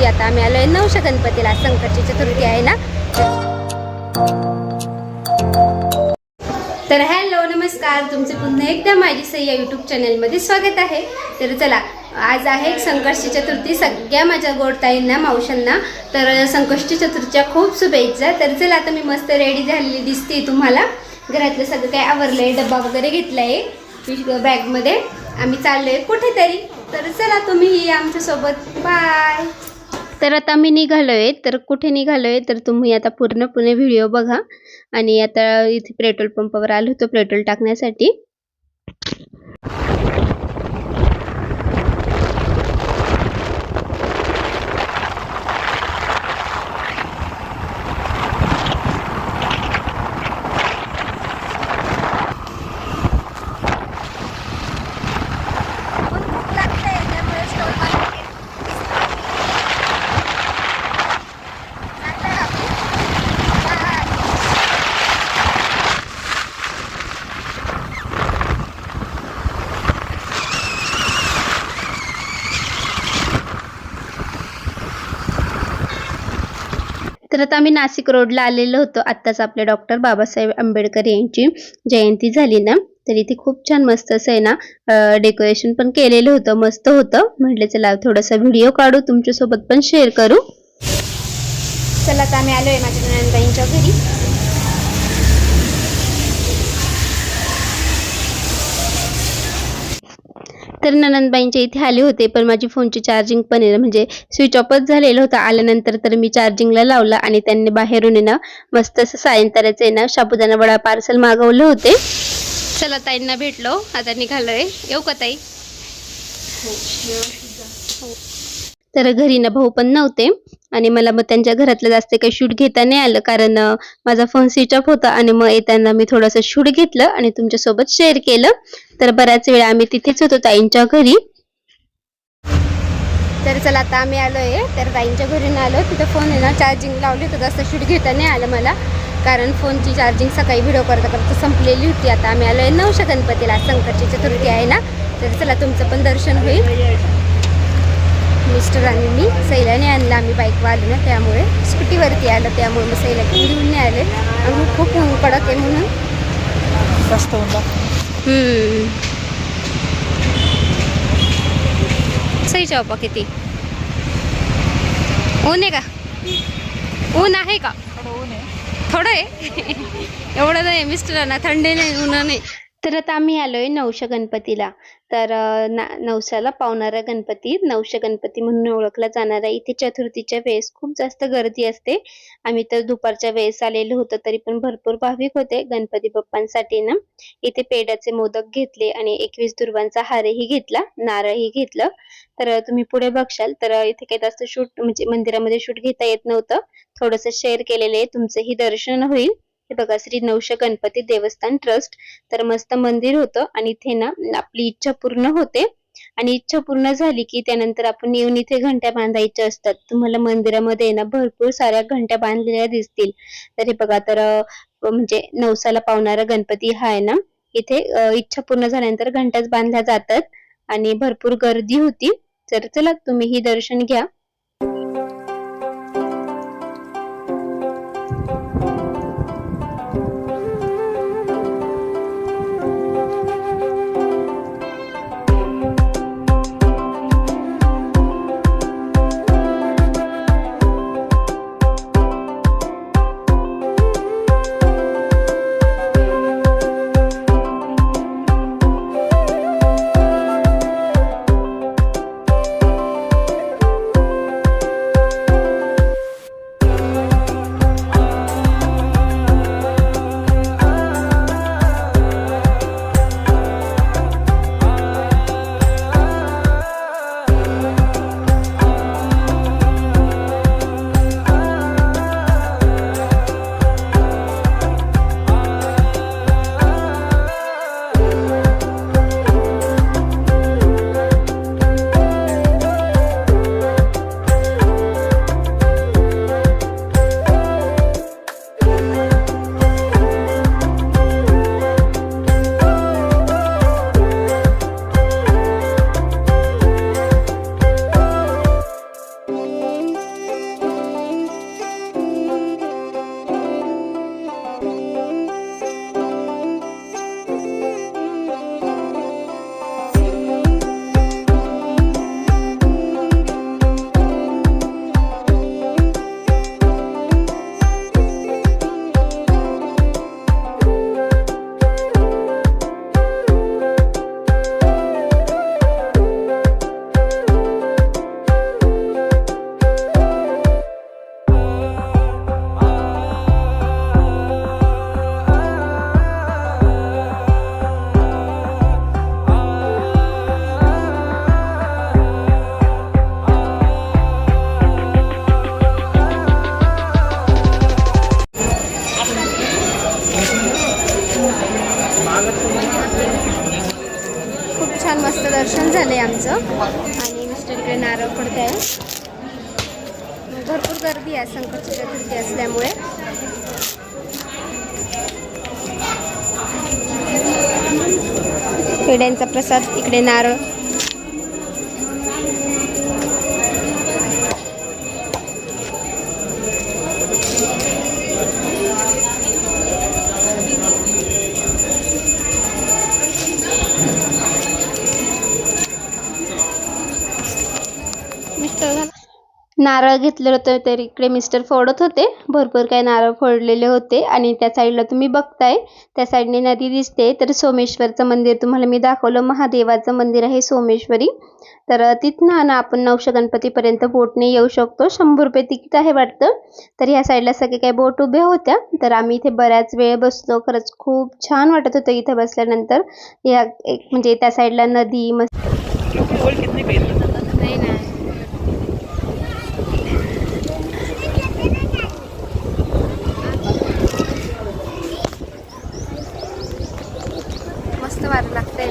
होती आता आम्ही आलोय नवश गणपतीला. संकटची चतुर्थी आहे ना? तर हॅलो नमस्कार. तुमचे पुन्हा एकदा माझी सई या यूट्यूब चॅनलमध्ये स्वागत आहे. तर चला आज आहे संकष्टी चतुर्थी. सगळ्या माझ्या गोडताईंना मावशांना तर संकष्टी चतुर्थीच्या खूप शुभेच्छा. तर चला आता मी मस्त रेडी झालेली दिसते तुम्हाला. घरातलं सगळं काय आवरलं आहे डब्बा वगैरे घेतला आहे बॅगमध्ये आम्ही चाललोय कुठेतरी. तर चला तुम्ही आमच्यासोबत. बाय तर आता मी निघालोय तर कुठे निघालोय तर तुम्ही आता पूर्णपणे व्हिडिओ बघा. आणि आता इथे पेट्रोल पंपावर आलो होतो पेट्रोल टाकण्यासाठी. तर आता आम्ही नाशिक रोडला आलेलो होतो. आत्ताच आपले डॉक्टर बाबासाहेब आंबेडकर यांची जयंती झाली ना. तर इथे खूप छान मस्त असं आहे ना डेकोरेशन पण केलेलं होतं मस्त होतं. म्हटलं चला थोडासा व्हिडिओ काढू तुमच्यासोबत पण शेअर करू. चला आता आम्ही आलोय माझ्या नंदाईंच्या घरी. तर ननंदबाईंच्या इथे आले होते पण माझी फोनची चार्जिंग पण आहे ना, म्हणजे स्विच ऑफच झालेलं होतं. आल्यानंतर तर मी चार्जिंगला लावला आणि त्यांनी बाहेरून आहे ना मस्त असं सायंतऱ्याचं आहे ना वडा पार्सल मागवले होते. चला ताईंना भेटलो. आता निघालोय. येऊ का ताई? तर घरी ना भाऊ पण नव्हते. आणि मला मग त्यांच्या घरातलं जास्त काही शूट घेता नाही आलं. कारण माझा फोन स्विच ऑफ होता आणि मग येताना मी थोडंसं शूट घेतलं आणि तुमच्यासोबत शेअर केलं. तर बऱ्याच वेळा आम्ही तिथेच होतो ताईंच्या घरी. तर चला आता आम्ही आलोय. तर ताईंच्या घरी आलो. तिथं फोन आहे ना चार्जिंग लावली तर जास्त शूट घेता नाही आलं मला. कारण फोनची चार्जिंग सकाळी व्हिडिओ करता करता संपलेली होती. आता आम्ही आलोय नवशा गणपतीला. संकटची चतुर्थी आहे ना. तर चला तुमचं पण दर्शन होईल. मिस्टर आणि मी सैलाने आणलं आम्ही बाईकवर आलो ना त्यामुळे स्कूटीवरती आलं त्यामुळे मग सैला घेऊन नाही आले. आणि खूप ऊन कडक आहे म्हणून. जास्त. सही चौपा किती. ऊन आहे का? ऊन आहे का. थोडं आहे? एवढं नाही मिस्टरांना थंडी नाही ऊन नाही. तर आता आम्ही आलोय नवशा गणपतीला. तर नवशाला ना नवसाला पावणारा गणपती नवशा गणपती म्हणून ओळखला जाणारा. इथे चतुर्थीच्या वेळेस खूप जास्त गर्दी असते. आम्ही तर दुपारच्या वेळेस आलेलो होतो तरी पण भरपूर भाविक होते गणपती बाप्पांसाठी ना. इथे पेड्याचे मोदक घेतले आणि एकवीस दुर्वांचा हारही घेतला नारळही घेतलं. तर तुम्ही पुढे बघशाल. तर इथे काही जास्त शूट म्हणजे मंदिरामध्ये शूट घेता येत नव्हतं. थोडस शेअर केलेलं आहे. तुमचंही दर्शन होईल. हे बघा श्री नवश गणपती देवस्थान ट्रस्ट. तर मस्त मंदिर होतं आणि इथे ना आपली इच्छा पूर्ण होते. आणि इच्छा पूर्ण झाली की त्यानंतर आपण येऊन इथे घंट्या बांधायच्या असतात. तुम्हाला मंदिरामध्ये ना भरपूर साऱ्या घंट्या बांधलेल्या दिसतील. तर हे बघा तर म्हणजे नवसाला पावणारा गणपती हा आहे ना इथे इच्छा पूर्ण झाल्यानंतर घंटाच बांधल्या जातात. आणि भरपूर गर्दी होती. तर चला तुम्ही ही दर्शन घ्या. प्रसाद इकडे नारळ. नारळ घेतलेलं होतं तर इकडे मिस्टर फोडत होते. भरपूर काही नारळ फोडलेले होते आणि त्या साईडला तुम्ही बघताय. त्या साईडने नदी दिसते. तर सोमेश्वरचं मंदिर तुम्हाला मी दाखवलं. महादेवाचं मंदिर आहे सोमेश्वरी. तर तिथनं ना आपण नवशा गणपतीपर्यंत बोटने येऊ शकतो. शंभर रुपये तिकीट आहे वाटतं. तर ह्या साईडला सगळे काही बोट उभ्या होत्या. तर आम्ही इथे बऱ्याच वेळ बसलो. खरंच खूप छान वाटत होतं इथे बसल्यानंतर. या एक म्हणजे त्या साईडला नदी मस्त वारं लागतंय.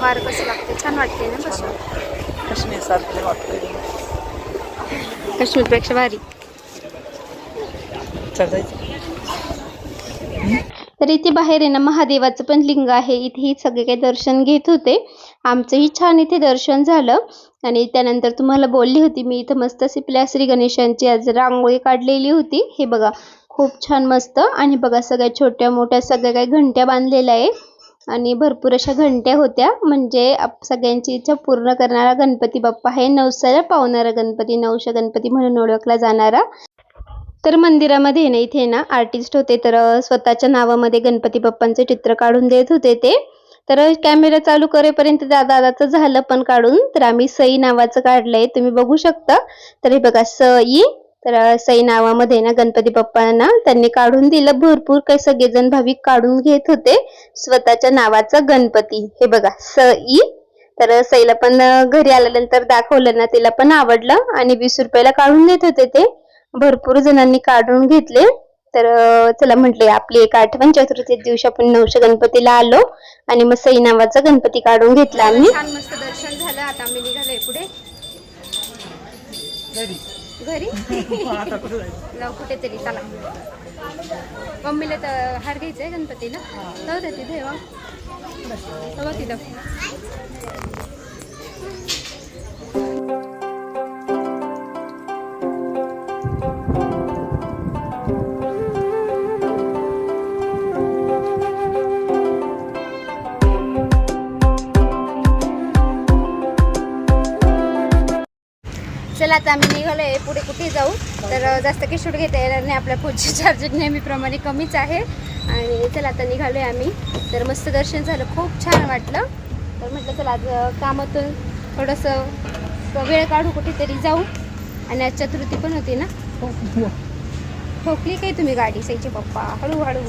वार वारं कसं लागते छान वाटते ना कसं? काश्मीर सारखं काश्मीरपेक्षा भारी. तर इथे बाहेर आहे ना महादेवाचं पण लिंग आहे. इथेही सगळे काही दर्शन घेत होते. आमचंही छान इथे दर्शन झालं. आणि त्यानंतर तुम्हाला बोलली होती मी इथं मस्त अशी आपल्या श्री गणेशांची आज रांगोळी काढलेली होती. हे बघा खूप छान मस्त. आणि बघा सगळ्या छोट्या मोठ्या सगळ्या काही घंट्या बांधलेल्या आहे. आणि भरपूर अशा घंट्या होत्या. म्हणजे सगळ्यांची इच्छा पूर्ण करणारा गणपती बाप्पा आहे. नवसाला पावणारा गणपती नवशा गणपती म्हणून ओळखला जाणारा. तर मंदिरामध्ये ना इथे ना आर्टिस्ट होते. तर स्वतःच्या नावामध्ये गणपती बाप्पांचे चित्र काढून देत होते ते. तर कॅमेरा चालू करेपर्यंत त्या दादाचं झालं पण काढून तर आम्ही सई नावाचं काढलंय तुम्ही बघू शकता. तर हे बघा सई तर सई नावामध्ये ना गणपती बाप्पांना त्यांनी काढून दिलं. भरपूर काही सगळेजण भाविक काढून घेत होते. स्वतःच्या नावाचा गणपती. हे बघा सई तर सईला पण घरी आल्यानंतर दाखवलं ना तिला पण आवडलं. आणि वीस रुपयाला काढून देत होते ते. भरपूर जणांनी काढून घेतले. तर चला म्हटले आपली एक आठवण चतुर्थी दिवशी आपण नवशा गणपतीला आलो आणि मग सई नावाचा गणपती काढून घेतला आम्ही. छान मस्त दर्शन झालं. आता आम्ही निघालोय पुढे. घरी. आता कुठं जायचं? जाऊ कुठेतरी चला. मम्मीला तर हार घ्यायचंय गणपतीला. जाऊ दे तिथे तेव्हा तिथं चला आता आम्ही निघालोय पुढे कुठे जाऊ? तर जास्त काही शूट घेता येणार नाही. आपल्या फोनची चार्जिंग नेहमीप्रमाणे कमीच आहे. आणि चला आता निघालोय आम्ही. तर मस्त दर्शन झालं. खूप छान वाटलं. तर म्हटलं चला आज कामातून थोडंसं वेळ काढू कुठेतरी जाऊ. आणि आज चतुर्थी पण होती ना? ठोकली काय तुम्ही गाडी? सईचे पप्पा हळूहळू.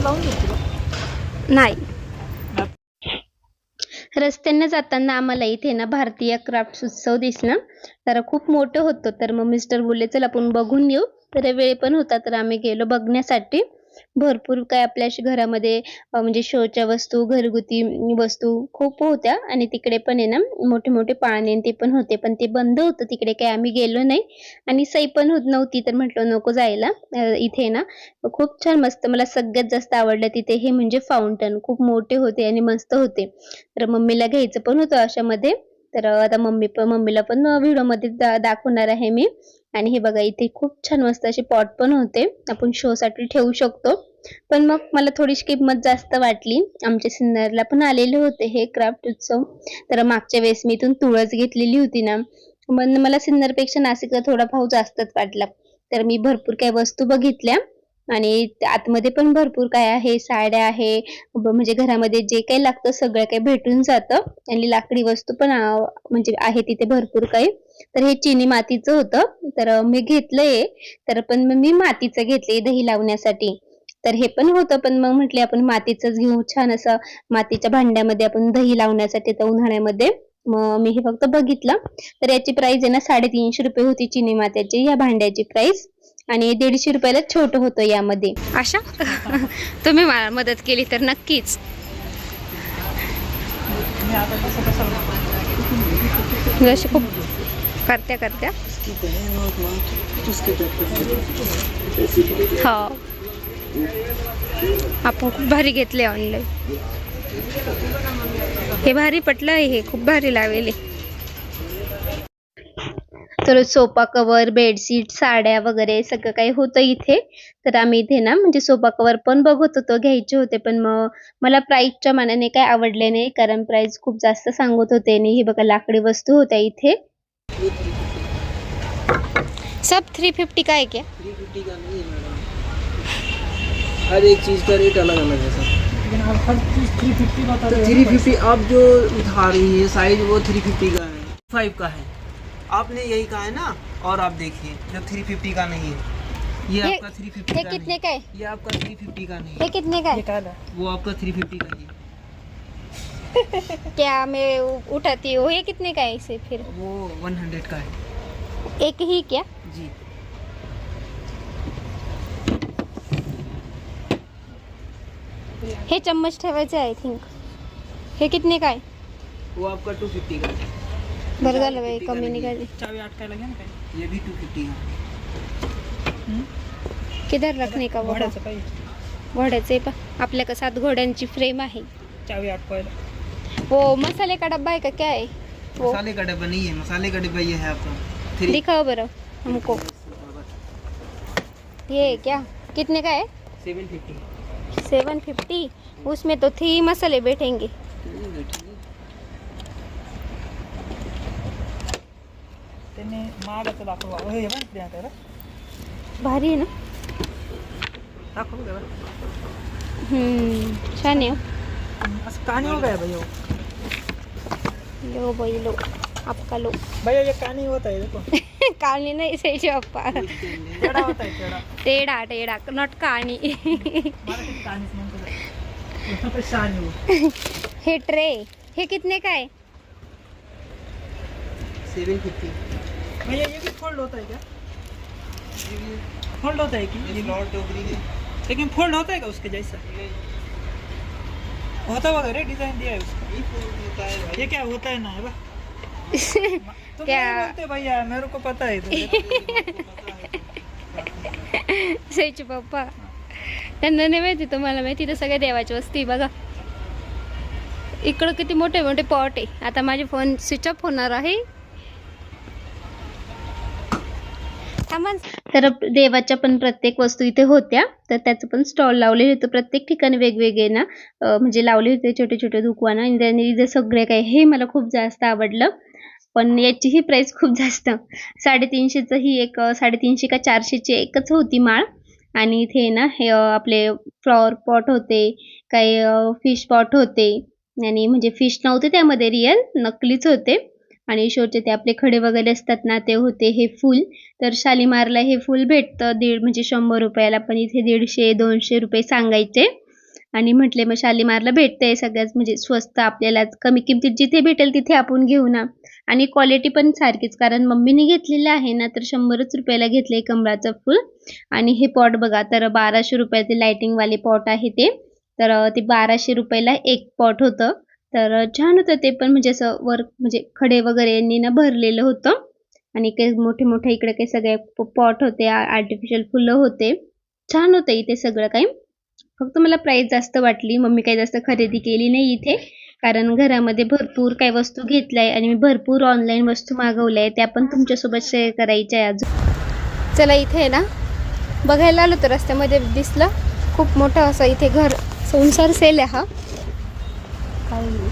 मॅप लावून नाही. मॅप रस्त्यानं जाताना आम्हाला इथे ना भारतीय क्राफ्ट उत्सव दिसला. तर खूप मोठं होतं. तर मग मिस्टर बोलले चल आपण बघून येऊ. तर वेळ पण होता तर आम्ही गेलो बघण्यासाठी. भरपूर काय आपल्या घरामध्ये म्हणजे शोच्या वस्तू घरगुती वस्तू खूप होत्या आणि तिकडे पण आहे ना मोठे मोठे पाळणे आणि ते पण होते. पण ते बंद होतं तिकडे काही आम्ही गेलो नाही आणि सई पण होत नव्हती तर म्हटलं नको जायला. इथे ना खूप छान मस्त मला सगळ्यात जास्त आवडलं तिथे हे म्हणजे फाउंटन खूप मोठे होते आणि मस्त होते. तर मम्मीला घ्यायचं पण होतं अशामध्ये. तर आता मम्मी पण मम्मीला पण व्हिडिओमध्ये मध्ये दाखवणार आहे मी. आणि हे बघा इथे खूप छान मस्त असे पॉट पण होते. आपण शो साठी ठेवू शकतो. पण मग मला थोडीशी किंमत जास्त वाटली. आमच्या सिन्नरला पण आलेले होते हे क्राफ्ट उत्सव. तर मागच्या वेळेस मी इथून तुळस घेतलेली होती ना. मग मला सिन्नरपेक्षा नाशिकला थोडा भाव जास्तच वाटला. तर मी भरपूर काही वस्तू बघितल्या. आणि आतमध्ये पण भरपूर काय आहे साड्या आहे. म्हणजे घरामध्ये जे काही लागतं सगळं काही भेटून जातं. आणि लाकडी वस्तू पण म्हणजे आहे तिथे भरपूर काही. तर हे चिनी मातीचं होतं. तर मी घेतलंय. तर पण मग मी मातीचं घेतले दही लावण्यासाठी. तर हे पण होतं पण मग म्हटले आपण मातीचंच घेऊ. छान असं मातीच्या भांड्यामध्ये आपण दही लावण्यासाठी तर उन्हाळ्यामध्ये. मग मी हे फक्त बघितलं. तर याची प्राइस आहे ना साडेतीनशे रुपये होती चिनी मात्याची या भांड्याची प्राइस आणि दीडशे रुपयाला छोटं होतं यामध्ये. अशा तुम्ही मला मदत केली तर नक्कीच. खूप करत्या करत्या हो. आपण खूप भारी घेतले ऑनलाईन हे भारी पटलं हे खूप भारी लावेले. तर सोफा कवर बेडशीट साड्या वगैरे सगळं काही होतं इथे. तर आम्ही इथे ना म्हणजे सोफा कवर पण बघत होतो घ्यायचे होते पण मग मला प्राईजच्या मानाने काय आवडले नाही. कारण प्राईज खूप जास्त सांगत होते आणि हे बघा लाकडी वस्तू होत्या इथे. सब थ्री फिफ्टी का है क्या? थ्री फिफ्टी का नहीं है मैडम। हर एक चीज़ का रेट अलग अलग है सर। लेकिन हर चीज़ थ्री फिफ्टी तो थ्री फिफ्टी आप जो उठा रही है साइज़ वो थ्री फिफ्टी का है। फाइव का है। आपने यही कहा है ना? और आप देखिए जो थ्री फिफ्टी का नहीं है। ये ये- आपका थ्री फिफ्टी का कितने नहीं का है? ये आपका थ्री फिफ्टी का नहीं ये है कितने का है? है? वो आपका थ्री फिफ्टी का ही है। क्या मैं उठाती हूँ? ये कितने का है इसे फिर? वो वन हंड्रेड का है। एक ही क्या? जी। हे चम्मच ठेवायचे आय थिंक हे कितने का आहे? वो आपका टू फिफ्टी का है। बरं झालं बाई कमी निघाली. चावी अटकायला घ्या ना काही ये भी टू फिफ्टी का है। किधर रखने का घोड्याचं घोड्याचे पा. आपल्या सात घोड्यांची फ्रेम आहे. चावी अटकवायला वो मसाले का डब्बा है का क्या है? वो। मसाले का डब्बा नहीं है मसाले का डिब्बा ये है आपका। दिखाओ बरं हमको। ये क्या? कितने का है? Seven fifty. Seven fifty? उसमें तो थ्री मसाले बैठेंगे। हे त्याला भारी आहे ना? हम्म, छान आहे हो. हो गया भैया लो बाई लो आपका लो। भैया ये कहानी होता है देखो। काळणी नाही सैचे पप्पा टेढ़ा होता है टेढ़ा। टेढा टेढा नॉट. शहाणी हे। ट्रे हे कितने का है? सेवन फिफ्टी भैया ये भी फोल्ड होता है क्या? फोल्ड होता है कि? ये है। लेकिन फोल्ड होता है क्या उसके जैसा? होता होगा रे डिजाइन दिया है उसका ये क्या होता है ना है बा? तुम क्या? बोलते भैया मेरे को पता है तो सैचे पप्पा. त्यांना नाही माहिती तुम्हाला माहिती तर सगळ्या देवाची वस्ती बघा. इकडं किती मोठे मोठे पॉट आहे. आता माझे फोन स्विच ऑफ होणार आहे. तर देवाच्या पण प्रत्येक वस्तू इथे होत्या. तर त्याचं पण स्टॉल लावले होते. प्रत्येक ठिकाणी वेगवेगळे ना म्हणजे लावले होते छोटे छोटे दुकान. आणि त्यांनी इथे सगळे काही हे मला खूप जास्त आवडलं. पण याचीही प्राईस खूप जास्त. साडेतीनशेचं ही एक साडेतीनशे का चारशेची एकच होती माळ. आणि इथे ना हे आपले फ्लॉवर पॉट होते. काही फिश पॉट होते. आणि म्हणजे फिश नव्हते त्यामध्ये रिअल नकलीच होते. आणि शोचे ते आपले खडे वगैरे असतात ना ते होते हे फुल. तर शालीमारला हे फुल भेटतं दीड म्हणजे शंभर रुपयाला पण इथे दीडशे दोनशे रुपये सांगायचे. आणि म्हटले मग शालीमारला भेटतंय सगळ्यात म्हणजे स्वस्त आपल्याला कमी किमतीत जिथे भेटेल तिथे आपण घेऊ ना. आणि क्वालिटी पण सारखीच कारण मम्मीने घेतलेलं आहे ना तर शंभरच रुपयाला घेतलंय कमळाचं फुल. आणि हे पॉट बघा तर बाराशे रुपयाचे लाइटिंगवाले पॉट आहे ते. तर ते बाराशे रुपयाला एक पॉट होतं. तर छान होतं ते पण. म्हणजे असं वर म्हणजे खडे वगैरे यांनी ना भरलेलं होतं. आणि काही मोठे मोठे इकडे काही सगळे पॉट होते आर्टिफिशियल फुलं होते. छान होतं इथे सगळं काही. फक्त मला प्राईस जास्त वाटली. मम्मी काही जास्त खरेदी केली नाही इथे. कारण घरामध्ये भरपूर काही वस्तू घेतल्या आणि मी भरपूर ऑनलाईन वस्तू मागवल्या आहेत. त्या पण तुमच्यासोबत शेअर करायच्या आहे अजून. चला इथे ना. बघायला आलो तर रस्त्यामध्ये दिसलं. खूप मोठं असं इथे घर. संसार सेल आहे हा.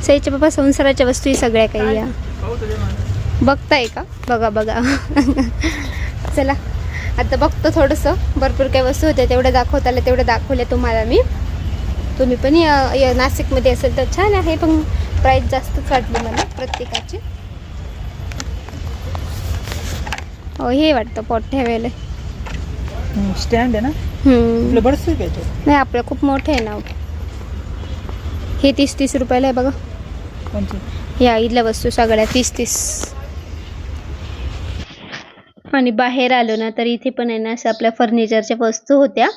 सईच्या बाबा संसाराच्या वस्तू सगळ्या काही या. बघताय का? बघा बघा. चला. आता बघतो थोडंसं. भरपूर काही वस्तू होत्या तेवढ्या दाखवता आल्या तेवढ्या दाखवल्या तुम्हाला मी. तुम्ही पण या या नाशिकमध्ये असेल तर छान आहे पण प्राईस जास्तच वाटली मला प्रत्येकाची. हो हे वाटतं पॉट ठेवायला. स्टँड आहे ना? नाही आपलं खूप मोठं आहे ना. हे तीस तीस रुपयाला आहे बघा. या इथल्या वस्तू सगळ्या तीस तीस. आणि बाहेर आलो ना तर इथे पण आहे ना असं आपल्या फर्निचरच्या वस्तू होत्या.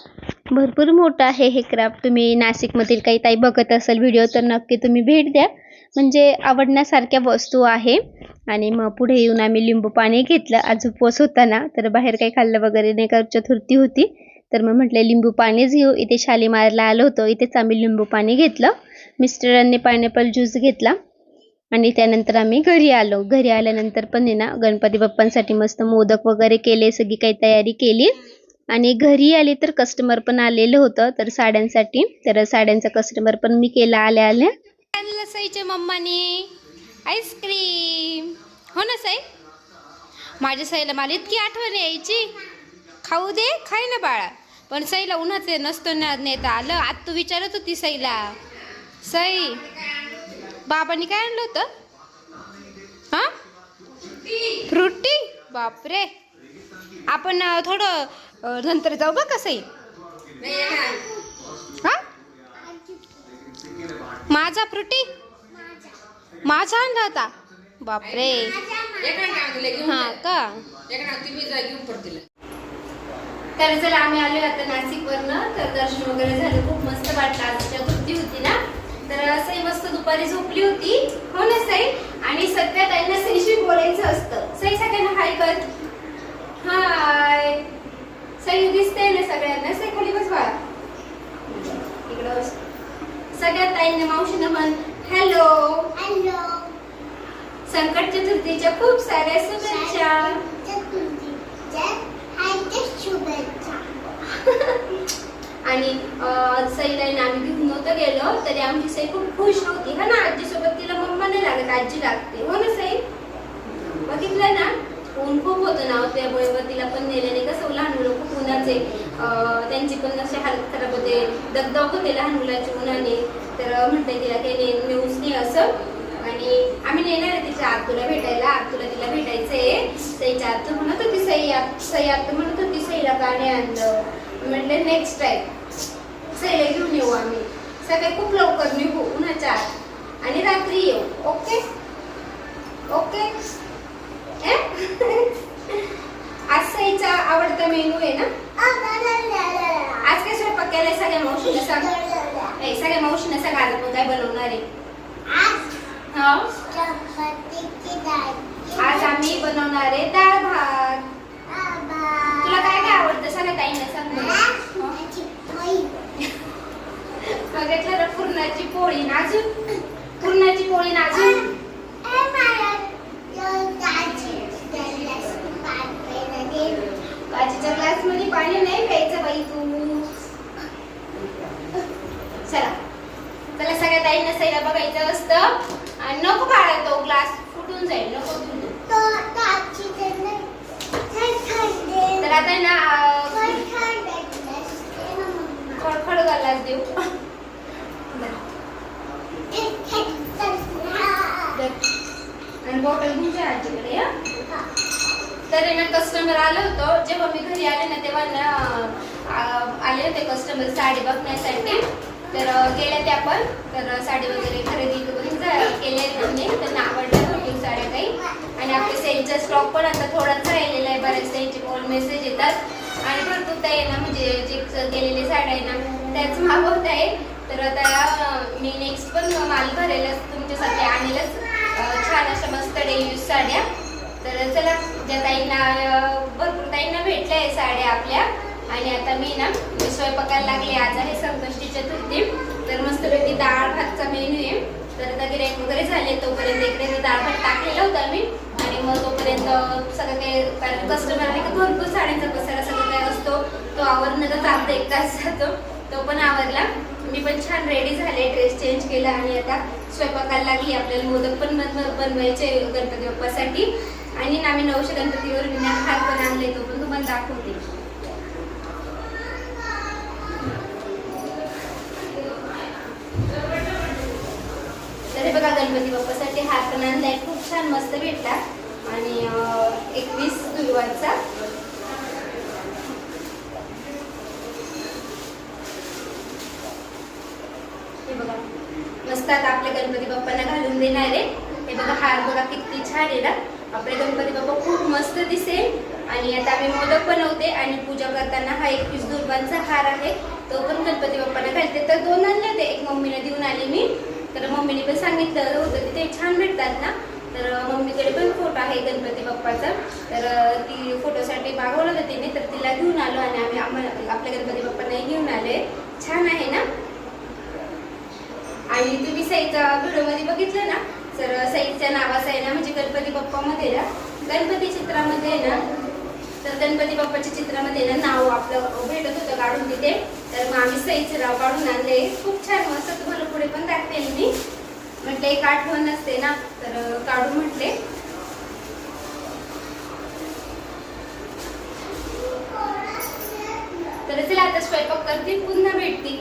भरपूर मोठं आहे हे क्राफ्ट तुम्ही नाशिकमधील काही ताई बघत असाल व्हिडिओ तर नक्की तुम्ही भेट द्या. म्हणजे आवडण्यासारख्या वस्तू आहे. आणि मग पुढे येऊन आम्ही लिंबू पाणी घेतलं. आज उपवास होता ना तर बाहेर काही खाल्लं वगैरे नाही कारण चतुर्थी होती. तर मग म्हटलं लिंबू पाणीच घेऊ. इथे शालीमारला आलो होतो. इथेच आम्ही लिंबू पाणी घेतलं. मिस्टरांनी पायनॅपल ज्यूस घेतला. आणि त्यानंतर आम्ही घरी आलो. घरी आल्यानंतर पण आहे ना गणपती बाप्पांसाठी मस्त मोदक वगैरे केले सगळी काही तयारी केली. आणि घरी आले तर कस्टमर पण आलेलं होतं तर साड्यांसाठी. तर साड्यांचा कस्टमर पण मी केला आल्या आल्या. आणलं सईच्या मम्माने. आईस्क्रीम हो ना साई? माझ्या साईला मला इतकी आठवण यायची. खाऊ दे खाय ना बाळा. पण सईला उन्हाचे नसतो ना नेता. आलं आत तू विचारत होती सईला. सई बाबांनी काय आणलं होतं? हा? फ्रुटी बापरे. आपण थोडं नंतर जाऊ का सई? हा? माझा फ्रुटी माझा आणला होता. बापरे. हा का? तर चला आम्ही आलो आता नाशिक वरनं तर दर्शन वगैरे झालं. खूप मस्त वाटलं. आजच्या चतुर्थी होती ना? तर सई मस्त दुपारी झोपली होती. हो ना सई? आणि सध्या त्यांना सईशी बोलायचं असतं. सई सगळ्यांना हाय कर. हाय सई दिसते ना सगळ्यांना. सई खाली बस बाळा. इकडं सगळ्यात ताईंना मावशीनं म्हण हॅलो हॅलो संकट चतुर्थीच्या खूप साऱ्या शुभेच्छा. शुभेच्छा. आणि सईला ना आम्ही घेऊन नव्हतं गेलो तरी आमची सई खूप खुश होती. हा ना आजीसोबत तिला मम्मा नाही लागत आजी लागते. हो ना सई? बघितलं ना? ऊन खूप होतं ना त्यामुळे मग तिला पण नेल्याने कसं लहान मुलं खूप उन्हाचे त्यांची पण अशी हालत खराब होते. दगदग होते लहान मुलाची उन्हाने. तर म्हणते तिला काही नेऊच नाही असं. आणि आम्ही नेणार आहे तिच्या आतूला भेटायला. आतूला तिला भेटायचं आहे सईच्या आतू म्हणत होती सई आत- सई आत म्हणत होती सईला गाणे आणलं म्हणजे नेक्स्ट टाईम सईला घेऊन येऊ आम्ही. सगळे खूप लवकर निघू उन्हाच्या आत. आणि रात्री येऊ ओके? ओके? आज सईचा आवडता मेनू आहे ना? आज काय स्वयंपाक केलाय? सगळ्या मावशीला सांग. नाही सगळ्या मावशीला सांग आज आपण काय बनवणार आहे? आज आम्ही बनवणार आहे डाळ भात. तुला काय काय आवडतं? सांगा ताई नसा बघितलं पुरणाची पोळी नाजून पुरणाची पोळी नाजून काचेच्या ग्लासमध्ये पाणी नाही प्यायचं बाई तू. चला. चला सगळ्या ताईंना सईला बघायचं असतं. आणि नको काढा तो ग्लास. फुटून जाईल. नको तर आता ना आणि बॉटल घेऊन आजीकडे तर ना कस्टमर आलं होतं. जेव्हा मी घरी आले ना तेव्हा ना आले होते कस्टमर साडी बघण्यासाठी. तर गेल्या त्या पण. तर साडी वगैरे खरेदी करून केले त्यांनी त्यांना आवडल्या भरपूर साड्या काही. आणि आपल्या सेलचा स्टॉक पण आता थोडाच राहिलेला आहे. बऱ्याच त्यांचे कॉल मेसेज येतात. आणि भरपूर त्या आहे ना म्हणजे जे गेलेले साड्या आहे ना त्याच मागवत आहे. तर आता मी नेक्स्ट पण माल भरायलाच तुमच्यासाठी आणेलच. छान अशा मस्त डेली यूज साड्या. तर चला ज्या ताईंना भरपूर ताईंना भेटल्या आहे साड्या आपल्या. आणि आता मी ना मी स्वयंपाकाला लागले. आज आहे संकष्टी चतुर्थी. तर मस्तपैकी डाळ भातचा मेनू आहे. तर आता गिराईक वगैरे झाले तोपर्यंत इकडे मी डाळ भात टाकलेला होता मी. आणि मग तोपर्यंत सगळं काही कारण कस्टमर आहे का भरपूर साड्यांचा पसारा सगळं काय असतो. तो आवरणं तर चालतं एक तास जातो. तो पण आवरला. मी पण छान रेडी झाले ड्रेस चेंज केला आणि आता स्वयंपाकाला लागली. आपल्याला मोदक पण बन- बनवायचे गणपती बाप्पासाठी. आणि ना आम्ही नवशे गणपतीवर विना हार पण आणले तो पण तुम्हाला दाखवते. तरी बघा गणपती बाप्पासाठी हार पण आणलाय. खूप छान मस्त भेटला. आणि एकवीस दुर्वांचा दिवसात आता आपल्या गणपती बाप्पांना घालून देणार आहे. हे बघा हार बघा किती छान आहे ना. आपले गणपती बाप्पा खूप मस्त दिसेल. आणि आता आम्ही मोदक बनवते आणि पूजा करताना हा एक दुर्बांचा हार आहे. तो पण गणपती बाप्पांना घालते. तर दोन आणले होते. एक मम्मीने देऊन आले मी. तर मम्मीने पण सांगितलं होतं की ते छान भेटतात ना. तर मम्मीकडे पण फोटो आहे गणपती बाप्पाचा. तर ती फोटोसाठी मागवलं होतं तिने. तर तिला घेऊन आलो आणि आम्ही आम्हाला आपल्या गणपती बाप्पांनाही घेऊन आले छान आहे ना? आणि तुम्ही साईच्या व्हिडिओमध्ये बघितलं ना? तर साईच्या नावाचं आहे ना म्हणजे गणपती बाप्पामध्ये ना गणपती चित्रामध्ये आहे ना तर गणपती बाप्पाच्या चित्रामध्ये ना नाव आपलं भेटत होतं काढून तिथे. तर मग आम्ही सईचं नाव काढून आणले खूप छान मस्त. तुम्हाला पुढे पण दाखवेल मी. म्हटलं एक आठवण असते ना तर काढून म्हटले. तर चला आता स्वयंपाक करते. पुन्हा भेटते.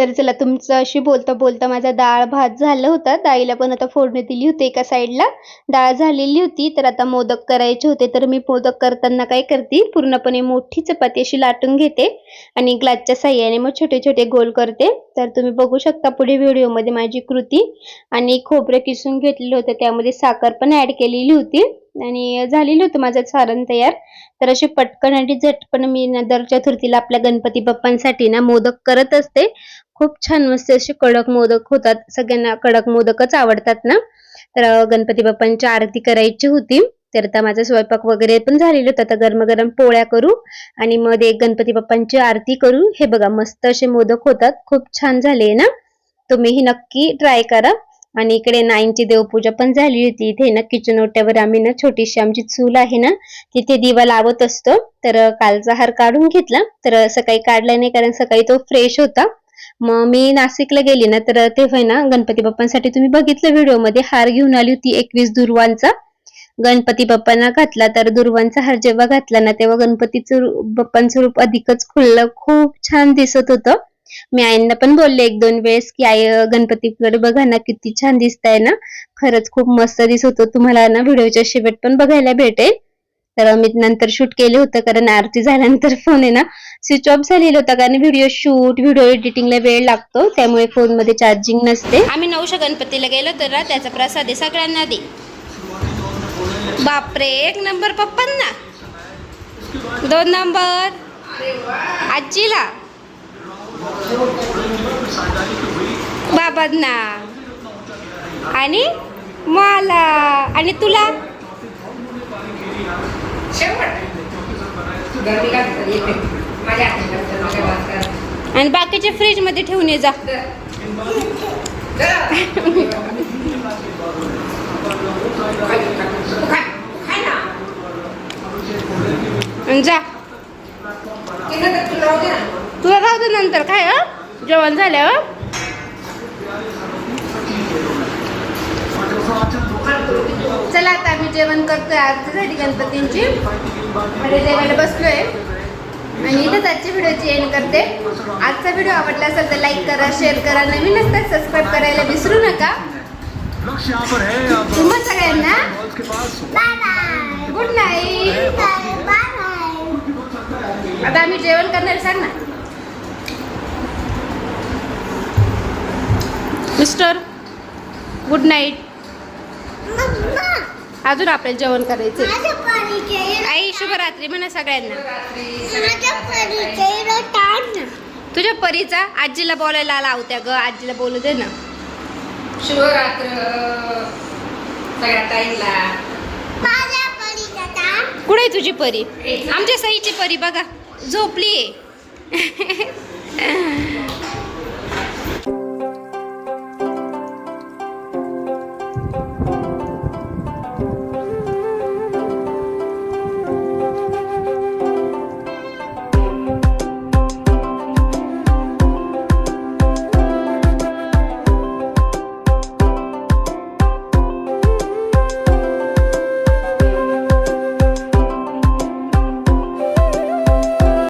तर चला तुमच्याशी बोलता बोलता माझा डाळ भात झालं होता. डाळीला पण आता फोडणी दिली होती एका साईडला. डाळ झालेली होती तर आता मोदक करायचे होते तर मी मोदक करताना काय करते पूर्णपणे मोठी चपाती अशी लाटून घेते आणि ग्लासच्या साह्याने मग छोटे छोटे गोल करते. तर तुम्ही बघू शकता पुढे व्हिडिओमध्ये माझी कृती. आणि खोबरं किसून घेतलेलं होतं त्यामध्ये साखर पण ऍड केलेली होती. आणि झालेलं होतं माझं सारण तयार. तर असे पटकन आणि झटपण मी दर चतुर्थीला आपल्या गणपती बाप्पांसाठी ना मोदक करत असते. खूप छान मस्त असे कडक मोदक होतात. सगळ्यांना कडक मोदकच आवडतात ना? तर गणपती बाप्पांची आरती करायची होती. तर आता माझा स्वयंपाक वगैरे पण झालेलं होतं. आता गरम गरम पोळ्या करू आणि मध्ये गणपती बाप्पांची आरती करू. हे बघा मस्त असे मोदक होतात. खूप छान झाले ना? तुम्हीही नक्की ट्राय करा. आणि इकडे नाईंची देवपूजा पण झाली होती. इथे ना किचन ओट्यावर आम्ही ना छोटीशी आमची चूल आहे ना तिथे दिवा लावत असतो. तर कालचा हार काढून घेतला. तर सकाळी काढला नाही कारण सकाळी तो फ्रेश होता. मग मी नाशिकला गेली ना तर तेव्हा ना गणपती बाप्पांसाठी तुम्ही बघितलं व्हिडिओमध्ये हार घेऊन आली होती एकवीस दुर्वांचा. गणपती बाप्पांना घातला तर दुर्वांचा हार जेव्हा घातला ना तेव्हा गणपतीचं बाप्पांचं रूप अधिकच खुललं खूप छान दिसत होतं. मी आईंना पण बोलले एक दोन वेळेस की आई गणपतीकडे बघा ना किती छान दिसताय ना. खरंच खूप मस्त दिसत होतं तुम्हाला ना व्हिडिओच्या शेवट पण बघायला भेटेल. तर मी नंतर शूट केलं होतं कारण आरती झाल्यानंतर फोन आहे ना स्विच ऑफ झालेला होता कारण व्हिडिओ शूट व्हिडिओ एडिटिंगला वेळ लागतो त्यामुळे फोनमध्ये चार्जिंग नसते. आम्ही नवशा गणपतीला गेलो तर त्याचा प्रसाद आहे सगळ्यांना दे. बापरे एक नंबर पप्पांना. दोन नंबर आजीला. बाबांना. आणि मला. आणि तुला? आणि बाकीचे फ्रीजमध्ये ठेवून ये जा. जा. तुला राहू दे नंतर. काय? जेवण झाल्यावर? चला आता आम्ही जेवण करतोय आरतीसाठी गणपतींची. म्हणजे जेवायला बसलोय. आणि इथंच आजच्या व्हिडिओची एंड करते. आजचा व्हिडिओ आवडला असेल तर लाईक करा शेअर करा. नवीन असतात सबस्क्राईब करायला विसरू नका. लक्ष्य तुम्हा सगळ्यांना. गुड नाईट आता आम्ही जेवण करणार सांग ना. मिस्टर गुड नाईट अजून आपल्याला जेवण करायचे आई शुभरात्री म्हणा सगळ्यांना. तुझ्या परीचा आजीला बोलायला लावत्या ग आजीला बोलू दे ना. परिचयाचा कुठे आहे तुझी परी? आमच्या सईची परी बघा झोपली आहे